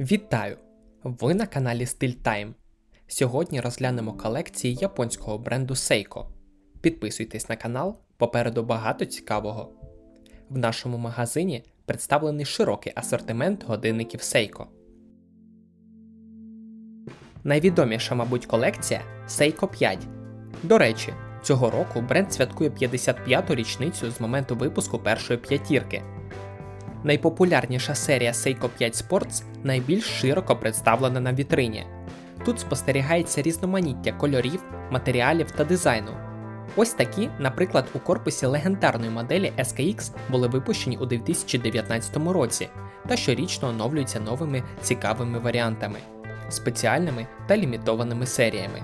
Вітаю! Ви на каналі Style Time. Сьогодні розглянемо колекції японського бренду Seiko. Підписуйтесь на канал, попереду багато цікавого. В нашому магазині представлений широкий асортимент годинників Seiko. Найвідоміша, мабуть, колекція Seiko 5. До речі, цього року бренд святкує 55-ту річницю з моменту випуску першої п'ятірки. Найпопулярніша серія Seiko 5 Sports найбільш широко представлена на вітрині. Тут спостерігається різноманіття кольорів, матеріалів та дизайну. Ось такі, наприклад, у корпусі легендарної моделі SKX були випущені у 2019 році та щорічно оновлюються новими цікавими варіантами, спеціальними та лімітованими серіями.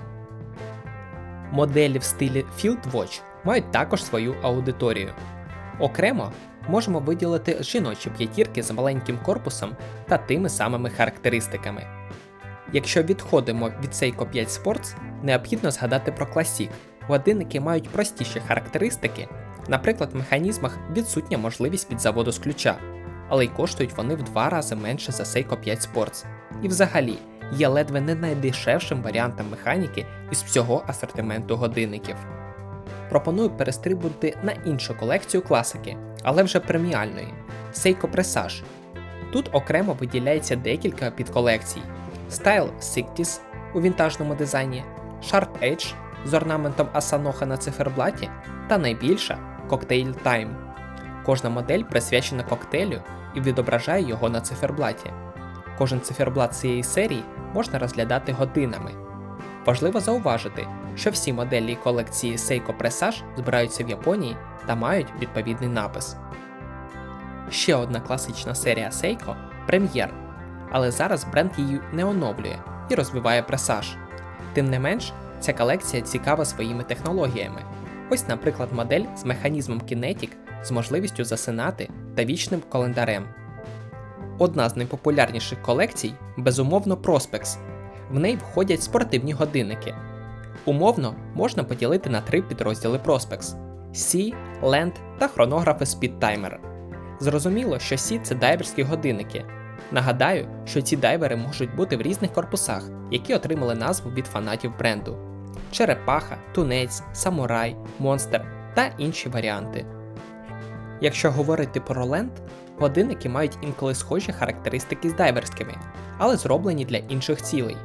Моделі в стилі Field Watch мають також свою аудиторію. Окремо можемо виділити жіночі п'ятірки з маленьким корпусом та тими самими характеристиками. Якщо відходимо від Seiko 5 Sports, необхідно згадати про Classic. Годинники мають простіші характеристики, наприклад, в механізмах відсутня можливість під заводу з ключа, але й коштують вони в два рази менше за Seiko 5 Sports. І взагалі є ледве не найдешевшим варіантом механіки із всього асортименту годинників. Пропоную перестрибнути на іншу колекцію класики, але вже преміальної Seiko Presage. Тут окремо виділяється декілька підколекцій: Style 60 у вінтажному дизайні, Sharp Edge з орнаментом Asanoha на циферблаті та найбільша Cocktail Time. Кожна модель присвячена коктейлю і відображає його на циферблаті. Кожен циферблат цієї серії можна розглядати годинами. Важливо зауважити, що всі моделі колекції Seiko Presage збираються в Японії та мають відповідний напис. Ще одна класична серія Seiko Premier, але зараз бренд її не оновлює і розвиває Presage. Тим не менш, ця колекція цікава своїми технологіями. Ось, наприклад, модель з механізмом Kinetic з можливістю засинати та вічним календарем. Одна з найпопулярніших колекцій безумовно Prospex. В неї входять спортивні годинники. Умовно можна поділити на три підрозділи Prospex: Sea, Land та хронографи Timer. Зрозуміло, що Sea – це дайверські годинники. Нагадаю, що ці дайвери можуть бути в різних корпусах, які отримали назву від фанатів бренду: черепаха, тунець, самурай, монстр та інші варіанти. Якщо говорити про Land, годинники мають інколи схожі характеристики з дайверськими, але зроблені для інших цілей.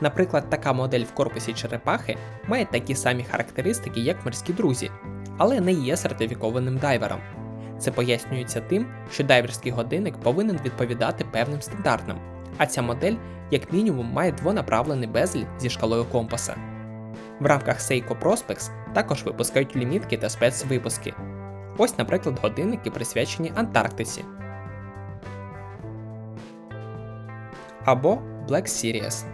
Наприклад, така модель в корпусі черепахи має такі самі характеристики, як морські друзі, але не є сертифікованим дайвером. Це пояснюється тим, що дайверський годинник повинен відповідати певним стандартам, а ця модель, як мінімум, має двонаправлений безель зі шкалою компаса. В рамках Seiko Prospex також випускають лімітки та спецвипуски. Ось, наприклад, годинники присвячені Антарктиці. Або Black Series.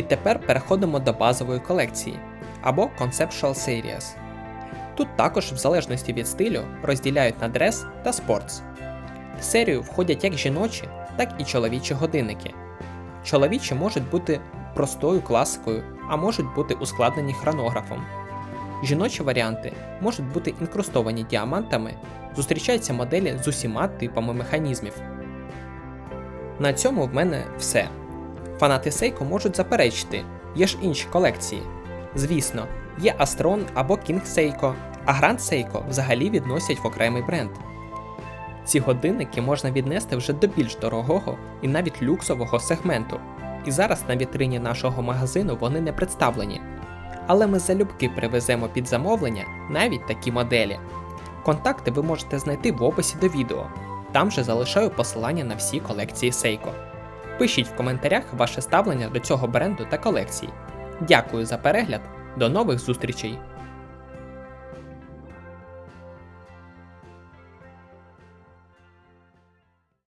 І тепер переходимо до базової колекції або Conceptual Series. Тут також, в залежності від стилю, розділяють на дрес та спортс. В серію входять як жіночі, так і чоловічі годинники. Чоловічі можуть бути простою класикою, а можуть бути ускладнені хронографом. Жіночі варіанти можуть бути інкрустовані діамантами, зустрічаються моделі з усіма типами механізмів. На цьому в мене все. Фанати Seiko можуть заперечити, є ж інші колекції. Звісно, є Astron або King Seiko, а Grand Seiko взагалі відносять в окремий бренд. Ці годинники можна віднести вже до більш дорогого і навіть люксового сегменту. І зараз на вітрині нашого магазину вони не представлені. Але ми залюбки привеземо під замовлення навіть такі моделі. Контакти ви можете знайти в описі до відео. Там же залишаю посилання на всі колекції Seiko. Пишіть в коментарях ваше ставлення до цього бренду та колекції. Дякую за перегляд, до нових зустрічей!